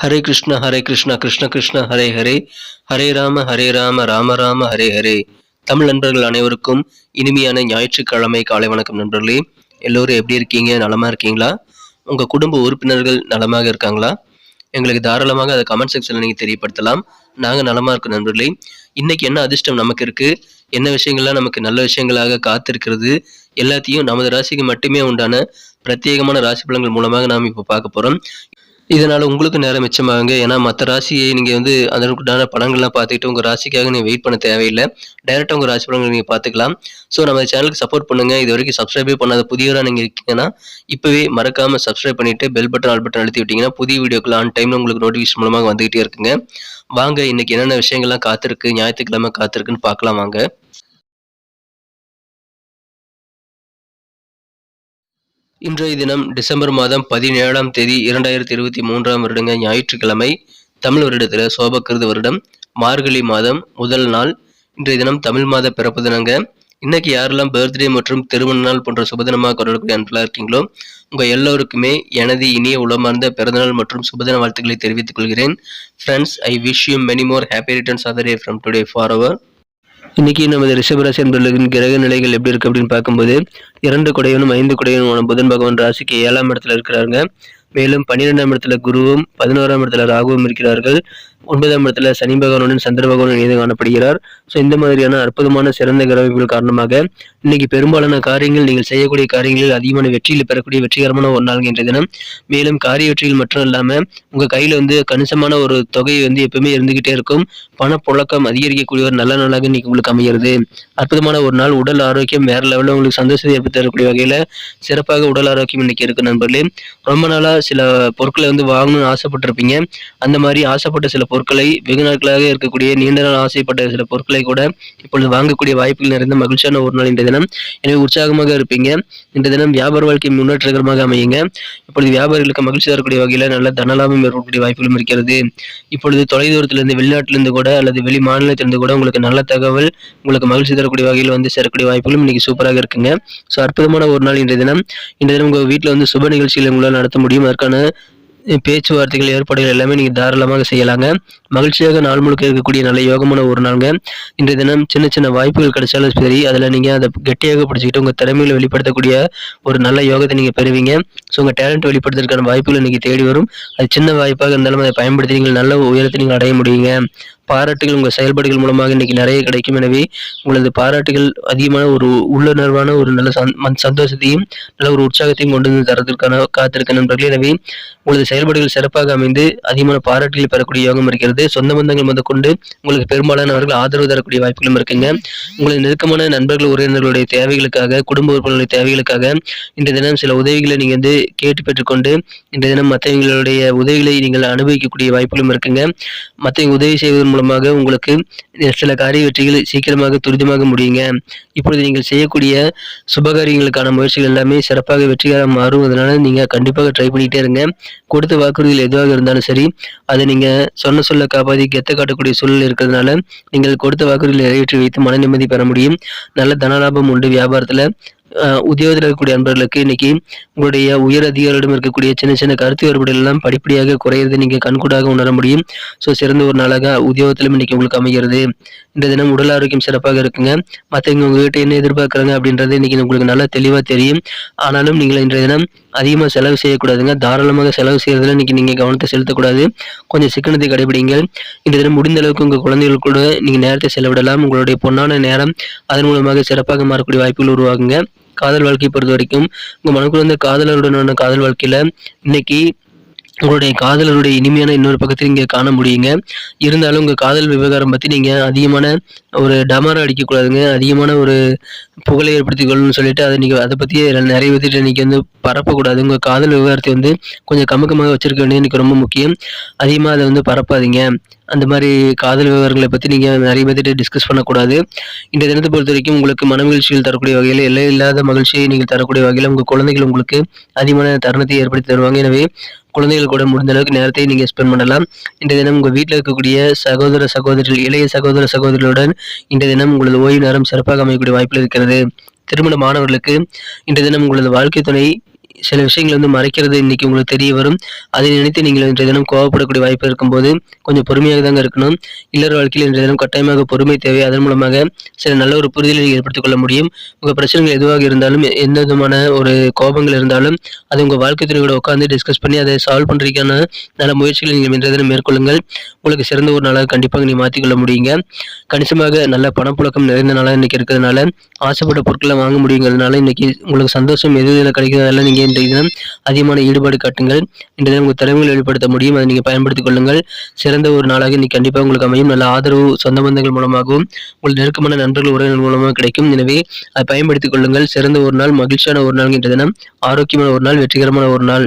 ஹரே கிருஷ்ண ஹரே கிருஷ்ண கிருஷ்ண கிருஷ்ண ஹரே ஹரே. ஹரே ராம ஹரே ராம ராம ராம ஹரே ஹரே. தமிழ் நண்பர்கள் அனைவருக்கும் இனிமையான ஞாயிற்றுக்கிழமை காலை வணக்கம் நண்பர்களே. எல்லோரும் எப்படி இருக்கீங்க? நலமாக இருக்கீங்களா? உங்கள் குடும்ப உறுப்பினர்கள் நலமாக இருக்காங்களா? எங்களுக்கு தாராளமாக அதை கமெண்ட் செக்ஷனில் நீங்கள் தெரியப்படுத்தலாம். நாங்கள் நலமாக இருக்கோம் நண்பர்களே. இன்றைக்கி என்ன அதிர்ஷ்டம் நமக்கு இருக்குது என்ன விஷயங்கள்லாம் நமக்கு நல்ல விஷயங்களாக காத்திருக்கிறது? எல்லாத்தையும் நமது ராசிக்கு மட்டுமே உண்டான பிரத்யேகமான ராசி பலன்கள் மூலமாக நாம் இப்போ பார்க்க போகிறோம் இதனால் உங்களுக்கு நேரம் மிச்சமாகுங்க. ஏன்னா மற்ற ராசியை நீங்கள் வந்து அதற்குண்டான படங்கள்லாம் பார்த்துக்கிட்டு உங்கள் ராசிக்காக நீங்கள் வெயிட் பண்ண தேவையில்லை. டைரெக்டாக உங்கள் ராசி படங்கள் நீங்கள் பார்த்துக்கலாம். ஸோ நம்ம சேனலுக்கு சப்போர்ட் பண்ணுங்கள் இது வரைக்கும் சப்ஸ்கிரைபே பண்ணாத புதியவராக நீங்கள் இருக்கீங்கன்னா இப்போவே மறக்காமல் சப்ஸ்கிரைப் பண்ணிவிட்டு பெல் பட்டன் ஆல் பட்டன் அழுத்தி விட்டிங்கன்னா புதிய வீடியோக்கள் ஆன் டைமில் உங்களுக்கு நோட்டிஃபிகேஷன் மூலமாக வந்துகிட்டே இருக்குங்க. வாங்க இன்றைக்கி என்னென்ன விஷயங்கள்லாம் காத்திருக்கு ஞாயிற்றுக்கிழமை காத்திருக்குன்னு பார்க்கலாம் வாங்க. இன்றைய தினம் டிசம்பர் மாதம் பதினேழாம் தேதி இரண்டாயிரத்தி இருபத்தி மூன்றாம் வருடங்க ஞாயிற்றுக்கிழமை தமிழ் வருடத்தில் சோபக்கிருது வருடம் மார்கழி மாதம் முதல் நாள். இன்றைய தினம் தமிழ் மாத பிறப்பு தினங்க. இன்னைக்கு யாரெல்லாம் பர்த்டே மற்றும் திருமண நாள் போன்ற சுபதினமாக கொண்டாடக்கூடிய அன்பலாக இருக்கீங்களோ உங்கள் எல்லோருக்குமே எனது இனிய உளமார்ந்த பிறந்தநாள் மற்றும் சுபதின வாழ்த்துக்களை தெரிவித்துக் கொள்கிறேன். Friends I wish you many more happy returns other day from today for our இன்னைக்கு நமது ரிஷபராசி என்பவர்களின் கிரக நிலைகள் எப்படி இருக்கு அப்படின்னு பார்க்கும்போது இரண்டு குடையனும் ஐந்து குடையனுமான புதன் பகவான் ராசிக்கு ஏழாம் இடத்துல இருக்கிறாங்க மேலும் பன்னிரெண்டாம் இடத்துல குருவும் பதினோராம் இடத்துல ராகுவும் இருக்கிறார்கள். ஒன்பதாம் இடத்துல சனி பகவானுடன் சந்திர பகவானுடன் இணைந்து காணப்படுகிறார். ஸோ இந்த மாதிரியான அற்புதமான சிறந்த கிரகங்கள் காரணமாக இன்னைக்கு பெரும்பாலான காரியங்கள் நீங்கள் செய்யக்கூடிய காரியங்களில் அதிகமான வெற்றியில் பெறக்கூடிய வெற்றிகரமான ஒரு நாள் என்ற தினம். மேலும் காரிய வெற்றிகள் மட்டும் இல்லாமல் உங்கள் கையில் வந்து கணிசமான ஒரு தொகை வந்து எப்பவுமே இருந்துகிட்டே இருக்கும். பணப்புழக்கம் அதிகரிக்கக்கூடிய ஒரு நல்ல நாளாக இன்னைக்கு உங்களுக்கு அமைகிறது. அற்புதமான ஒரு நாள் உடல் ஆரோக்கியம் வேற லெவலில் உங்களுக்கு சந்தோஷத்தை ஏற்படுத்தி தரக்கூடிய வகையில் சிறப்பாக உடல் ஆரோக்கியம் இன்னைக்கு இருக்கு நண்பர்களே. ரொம்ப நாளாக சில பொருட்களை வந்து வாங்கணும்னு ஆசைப்பட்டிருப்பீங்க. அந்த மாதிரி ஆசைப்பட்ட சில பொருட்கள் பொருட்களை வெகு நாட்களாக இருக்கக்கூடிய நீண்ட நாள் ஆசைப்பட்ட சில பொருட்களை கூட இப்பொழுது வாங்கக்கூடிய வாய்ப்புகள் நிறைந்த மகிழ்ச்சியான ஒரு நாள் இந்த தினம். எனவே உற்சாகமாக இருப்பீங்க. இந்த தினம் வியாபார வாழ்க்கை முன்னேற்றகரமாக அமையுங்க. இப்பொழுது வியாபாரிகளுக்கு மகிழ்ச்சி தரக்கூடிய வகையில் நல்ல தனலாபம் ஏற்படக்கூடிய வாய்ப்புகளும் இருக்கிறது. இப்பொழுது தொலைதூரத்திலிருந்து வெளிநாட்டிலிருந்து கூட அல்லது வெளி மாநிலத்திலிருந்து கூட உங்களுக்கு நல்ல தகவல் உங்களுக்கு மகிழ்ச்சி தரக்கூடிய வகையில் வந்து சேரக்கூடிய வாய்ப்புகளும் இன்னைக்கு சூப்பராக இருக்குங்க. ஸோ அற்புதமான ஒரு நாள் இன்றைய தினம். இன்றைய தினம் உங்கள் வீட்டில் வந்து சுப நிகழ்ச்சிகளை உங்களால் நடத்த முடியும். அதற்கான பேச்சுவார்த்தைகள் ஏற்பாடுகள் எல்லாமே நீங்கள் தாராளமாக செய்யலாங்க. மகிழ்ச்சியாக நாள் முழுக்க இருக்கக்கூடிய நல்ல யோகமான ஒரு நாளுங்க. இன்றைய தினம் சின்ன சின்ன வாய்ப்புகள் கிடைச்சாலும் சரி அதில் நீங்கள் அதை கெட்டியாக பிடிச்சிக்கிட்டு உங்கள் திறமையில வெளிப்படுத்தக்கூடிய ஒரு நல்ல யோகத்தை நீங்கள் பெறுவீங்க. ஸோ உங்கள் டேலண்ட் வெளிப்படுத்துறதுக்கான வாய்ப்புகள் நீங்கள் தேடி வரும். அது சின்ன வாய்ப்பாக இருந்தாலும் அதை பயன்படுத்தி நீங்கள் நல்ல உயரத்தை நீங்கள் அடைய முடியுங்க. பாராட்டுகள் உங்கள் செயல்பாடுகள் மூலமாக இன்னைக்கு நிறைய கிடைக்கும். எனவே உங்களது பாராட்டுகள் அதிகமான ஒரு உள்ளுணர்வான ஒரு நல்ல சந் சந்தோஷத்தையும் நல்ல ஒரு உற்சாகத்தையும் கொண்டு வந்து தரத்திற்கான காத்திருக்க நண்பர்கள். எனவே உங்களது செயல்பாடுகள் சிறப்பாக அமைந்து அதிகமான பாராட்டுகள் பெறக்கூடிய யோகம் இருக்கிறது. சொந்த பந்தங்கள் முதற்கொண்டு உங்களுக்கு பெரும்பாலானவர்கள் ஆதரவு தரக்கூடிய வாய்ப்புகளும் இருக்குங்க. உங்களது நெருக்கமான நண்பர்கள் உறவினர்களுடைய தேவைகளுக்காக குடும்ப உறுப்பினர்களுடைய தேவைகளுக்காக இந்த தினம் சில உதவிகளை நீங்கள் வந்து கேட்டு பெற்றுக்கொண்டு இந்த தினம் மற்றவங்களுடைய உதவிகளை நீங்கள் அனுபவிக்கக்கூடிய வாய்ப்புகளும் இருக்குங்க. மற்றவங்க உதவி செய்வதன் மூலமாக உங்களுக்கு சில காரிய வெற்றிகள் சீக்கிரமாக துரிதமாக முடியுங்க. இப்பொழுது நீங்கள் செய்யக்கூடிய சுபகாரியங்களுக்கான முயற்சிகள் எல்லாமே சிறப்பாக வெற்றிகரமாக மாறும். அதனால நீங்கள் கண்டிப்பாக ட்ரை பண்ணிகிட்டே இருங்க. கொடுத்த வாக்குறுதிகள் எதுவாக இருந்தாலும் சரி அதை நீங்கள் சொன்ன சொல்ல காப்பாற்றி கெத்த காட்டக்கூடிய சூழல் இருக்கிறதுனால நீங்கள் கொடுத்த வாக்குறுதிகளை நிறைவேற்றி வைத்து மன நிம்மதி பெற முடியும். நல்ல தனலாபம் உண்டு வியாபாரத்தில். உத்தியோகத்தில் இருக்கக்கூடிய அன்பர்களுக்கு இன்னைக்கு உங்களுடைய உயர் அதிகாரிடம் இருக்கக்கூடிய சின்ன சின்ன கருத்து வேறுபாடுகள் எல்லாம் படிப்படியாக குறையிறது நீங்கள் கண்கூடாக உணர முடியும். ஸோ சிறந்த ஒரு நாளாக உத்தியோகத்திலும் இன்னைக்கு உங்களுக்கு அமைகிறது. இந்த தினம் உடல் ஆரோக்கியம் சிறப்பாக இருக்குங்க. மற்றவங்க உங்ககிட்ட என்ன எதிர்பார்க்குறாங்க அப்படின்றது இன்னைக்கு உங்களுக்கு நல்லா தெளிவாக தெரியும். ஆனாலும் நீங்கள் இன்றைய தினம் அதிகமாக செலவு செய்யக்கூடாதுங்க. தாராளமாக செலவு செய்கிறதுல இன்றைக்கி நீங்கள் கவனத்தை செலுத்தக்கூடாது. கொஞ்சம் சிக்கனத்தை கடைபிடிங்க இந்த தினம் முடிந்த அளவுக்கு உங்கள் குழந்தைகள் கூட நீங்கள் நேரத்தை செலவிடலாம். உங்களுடைய பொன்னான நேரம் அதன் மூலமாக சிறப்பாக மாறக்கூடிய வாய்ப்புகள் உருவாகுங்க. காதல் வாழ்க்கையை பொறுத்த வரைக்கும் உங்கள் மனக்குழந்த காதலருடனான காதல் வாழ்க்கையில் இன்னைக்கு உங்களுடைய காதலருடைய இனிமையான இன்னொரு பக்கத்தில் இங்கே காண முடியுங்க. இருந்தாலும் உங்கள் காதல் விவகாரம் பற்றி நீங்கள் அதிகமான ஒரு டமாரம் அடிக்கக்கூடாதுங்க. அதிகமான ஒரு புகழை ஏற்படுத்திக்கொள்ளணும்னு சொல்லிட்டு அதை நீங்கள் அதை பற்றியே நிறைய விதத்தில் இன்றைக்கி வந்து பரப்பக்கூடாது. உங்கள் காதல் விவகாரத்தை வந்து கொஞ்சம் கமக்கமாக வச்சுருக்க வேண்டியது எனக்கு ரொம்ப முக்கியம். அதிகமாக அதை வந்து பரப்பாதீங்க. அந்த மாதிரி காதல் விவகாரங்களை பற்றி நீங்கள் நிறைய பேர்த்திட்ட டிஸ்கஸ் பண்ணக்கூடாது. இந்த தினத்தை பொறுத்த வரைக்கும் உங்களுக்கு மனமகிழ்ச்சிகள் தரக்கூடிய வகையில் எல்லை இல்லாத மகிழ்ச்சியை நீங்கள் தரக்கூடிய வகையில் உங்கள் குழந்தைகள் உங்களுக்கு அதிகமான தருணத்தை ஏற்படுத்தி தருவாங்க. எனவே குழந்தைகள் கூட முடிந்த அளவுக்கு நேரத்தை நீங்கள் ஸ்பெண்ட் பண்ணலாம். இந்த தினம் உங்கள் வீட்டில் இருக்கக்கூடிய சகோதர சகோதரிகள் இளைய சகோதர சகோதரிகளுடன் இந்த தினம் உங்களது ஓய்வு நேரம் சிறப்பாக அமையக்கூடிய வாய்ப்பில் இருக்கிறது. திருமண மாணவர்களுக்கு இன்றைய தினம் உங்களது வாழ்க்கை துணை சில விஷயங்கள் வந்து மறைக்கிறது இன்னைக்கு உங்களுக்கு தெரிய வரும். அதை நினைத்து நீங்கள் இன்றைய தினம் கோவப்படக்கூடிய வாய்ப்பு இருக்கும்போது கொஞ்சம் பொறுமையாக தாங்க இருக்கணும். இல்லற வாழ்க்கையில் இன்றைய தினம் கட்டாயமாக பொறுமை தேவை. அதன் மூலமாக சில நல்ல ஒரு புரிதலை ஏற்படுத்திக் கொள்ள முடியும். உங்கள் பிரச்சனைகள் எதுவாக இருந்தாலும் எந்த விதமான ஒரு கோபங்கள் இருந்தாலும் அது உங்கள் வாழ்க்கை துறையோட உட்காந்து டிஸ்கஸ் பண்ணி அதை சால்வ் பண்ணுறதுக்கான நல்ல முயற்சிகளை நீங்கள் இன்றைய தினம் மேற்கொள்ளுங்கள். உங்களுக்கு சிறந்த ஒரு நாளாக கண்டிப்பாக நீங்கள் மாற்றிக்கொள்ள முடியுங்க. கணிசமாக நல்ல பணப்புழக்கம் நிறைந்த நாளாக இன்னைக்கு இருக்கிறதுனால ஆசைப்பட்ட பொருட்களை வாங்க முடியுங்கிறதுனால இன்னைக்கு உங்களுக்கு சந்தோஷம் எது இதில் கிடைக்கிறதால நீங்கள் இன்றைய தினம் அதிகமான ஈடுபாடு காட்டுங்கள். இன்றைய தினம் உங்கள் திறமைகளை வெளிப்படுத்த முடியும். அதை நீங்கள் பயன்படுத்திக் கொள்ளுங்கள். சிறந்த ஒரு நாளாக இன்னைக்கு கண்டிப்பாக உங்களுக்கு அமையும். நல்ல ஆதரவு சொந்த பந்தங்கள் மூலமாகவும் உங்கள் நெருக்கமான நண்பர்கள் உறவினர் மூலமாக கிடைக்கும். எனவே அதை பயன்படுத்திக் கொள்ளுங்கள். சிறந்த ஒரு நாள் மகிழ்ச்சியான ஒரு நாள் இன்றைய தினம். ஆரோக்கியமான ஒரு நாள் வெற்றிகரமான ஒரு நாள்.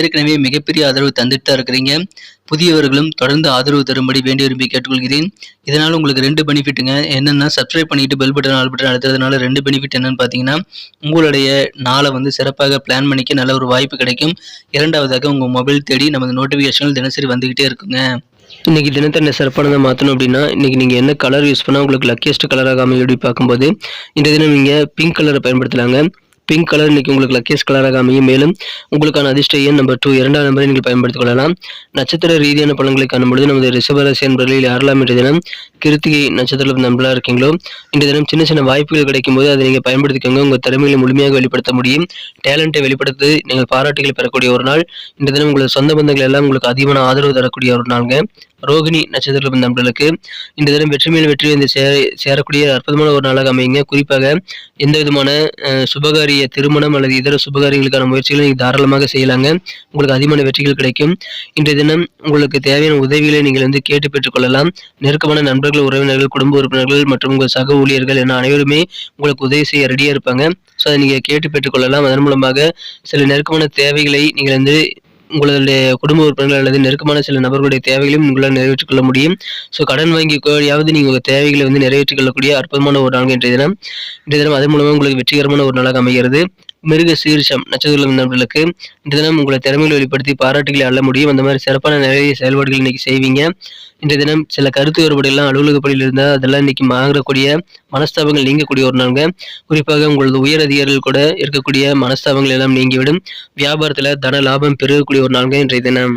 ஏற்கனவே மிகப்பெரிய ஆதரவு தந்துட்டு தான் இருக்கிறீங்க. புதியவர்களும் தொடர்ந்து ஆதரவு தரும்படி வேண்டி விரும்பி கேட்டுக்கொள்கிறேன். இதனால் உங்களுக்கு ரெண்டு பெனிஃபிட்டுங்க என்னென்னா சப்ஸ்கிரைப் பண்ணிட்டு பெல் பட்டன் ஆல் பட்டன் அழுத்துறதுனால ரெண்டு பெனிஃபிட் என்னன்னு பார்த்தீங்கன்னா உங்களுடைய நாளை வந்து சிறப்பாக பிளான் பண்ணிக்க நல்ல ஒரு வாய்ப்பு கிடைக்கும். இரண்டாவதாக உங்கள் மொபைல் தேடி நமது நோட்டிஃபிகேஷன்கள் தினசரி வந்துக்கிட்டே இருக்குங்க. இன்னைக்கு தினத்தை என்ன சிறப்பானதை மாற்றணும் அப்படின்னா இன்னைக்கு நீங்கள் என்ன கலர் யூஸ் பண்ணால் உங்களுக்கு லக்கியஸ்ட் கலராக அமையும் அப்படி பார்க்கும்போது இந்த தினம் நீங்கள் பிங்க் கலரை பயன்படுத்தலாங்க. பிங்க் கலர் இன்னைக்கு உங்களுக்கு லக்கேஸ் கலராக அமையும். மேலும் உங்களுக்கான அதிர்ஷ்ட எண் நம்பர் டூ இரண்டாம் நம்பரை நீங்கள் பயன்படுத்திக் கொள்ளலாம். நட்சத்திர ரீதியான பலன்களை காணும்பொழுது நமது ரிஷபராசி என்பர்களில் யாரெல்லாம் இன்றைய தினம் கிருத்திகை நட்சத்திர நம்பலாக இருக்கீங்களோ இந்த தினம் சின்ன சின்ன வாய்ப்புகள் கிடைக்கும் போது அதை நீங்கள் பயன்படுத்திக்கோங்க. உங்கள் திறமைகளை முழுமையாக வெளிப்படுத்த முடியும். டேலண்ட்டை வெளிப்படுத்தி நீங்கள் பாராட்டுகளை பெறக்கூடிய ஒரு நாள். இந்த தினம் உங்களது சொந்த பந்தங்கள் எல்லாம் உங்களுக்கு அதிகமான ஆதரவு தரக்கூடிய ஒரு நாளுங்க. ரோகிணி நட்சத்திர நண்பர்களுக்கு இந்த தினம் வெற்றி மேல் வெற்றி வந்து சேர சேரக்கூடிய அற்புதமான ஒரு நாளாக அமையுங்க. குறிப்பாக எந்த விதமான அஹ், உங்களுடைய திருமணம் அல்லது இதர சுபகாரியங்களுக்கான முயற்சிகளை நீங்கள் தாராளமாக செய்யலாங்க. உங்களுக்கு அதிகமான வெற்றிகள் கிடைக்கும். இன்றைய தினம் உங்களுக்கு தேவையான உதவிகளை நீங்கள் வந்து கேட்டு பெற்றுக்கொள்ளலாம் நெருக்கமான நண்பர்கள் உறவினர்கள் குடும்ப உறுப்பினர்கள் மற்றும் உங்கள் சக ஊழியர்கள் என அனைவருமே உங்களுக்கு உதவி செய்ய ரெடியாக இருப்பாங்க. ஸோ அதை நீங்கள் கேட்டு பெற்றுக்கொள்ளலாம் அதன் மூலமாக சில நெருக்கமான தேவைகளை நீங்கள் வந்து உங்களுடைய குடும்ப உறுப்பினர்கள் அல்லது நெருக்கமான சில நபர்களுடைய தேவைகளையும் உங்களால் நிறைவேற்றிக் கொள்ள முடியும். ஸோ கடன் வாங்கி கோடியாவது நீங்கள் உங்கள் தேவைகளை வந்து நிறைவேற்றிக் கொள்ளக்கூடிய அற்புதமான ஒரு நாள் இன்றைய தினம். இன்றைய தினம் அதன் மூலமாக உங்களுக்கு வெற்றிகரமான ஒரு நாளாக அமைகிறது. மிருக சீர்ஷம் நட்சத்திரம் நண்பர்களுக்கு இந்த தினம் உங்களை திறமைகளை வெளிப்படுத்தி பாராட்டுகளை அள்ள முடியும். அந்த மாதிரி சிறப்பான நிறைய செயல்பாடுகள் இன்னைக்கு செய்வீங்க. இன்றைய தினம் சில கருத்து வேறுபாடு எல்லாம் அலுவலக பணியில் இருந்தால் அதெல்லாம் இன்னைக்கு மாறக்கூடிய மனஸ்தாபங்கள் நீங்கக்கூடிய ஒரு நாளுங்க. குறிப்பாக உங்களது உயர் அதிகாரிகள் கூட இருக்கக்கூடிய மனஸ்தாபங்கள் எல்லாம் நீங்கிவிடும். வியாபாரத்தில் தன லாபம் பெருகக்கூடிய ஒரு நாளுங்க இன்றைய தினம்.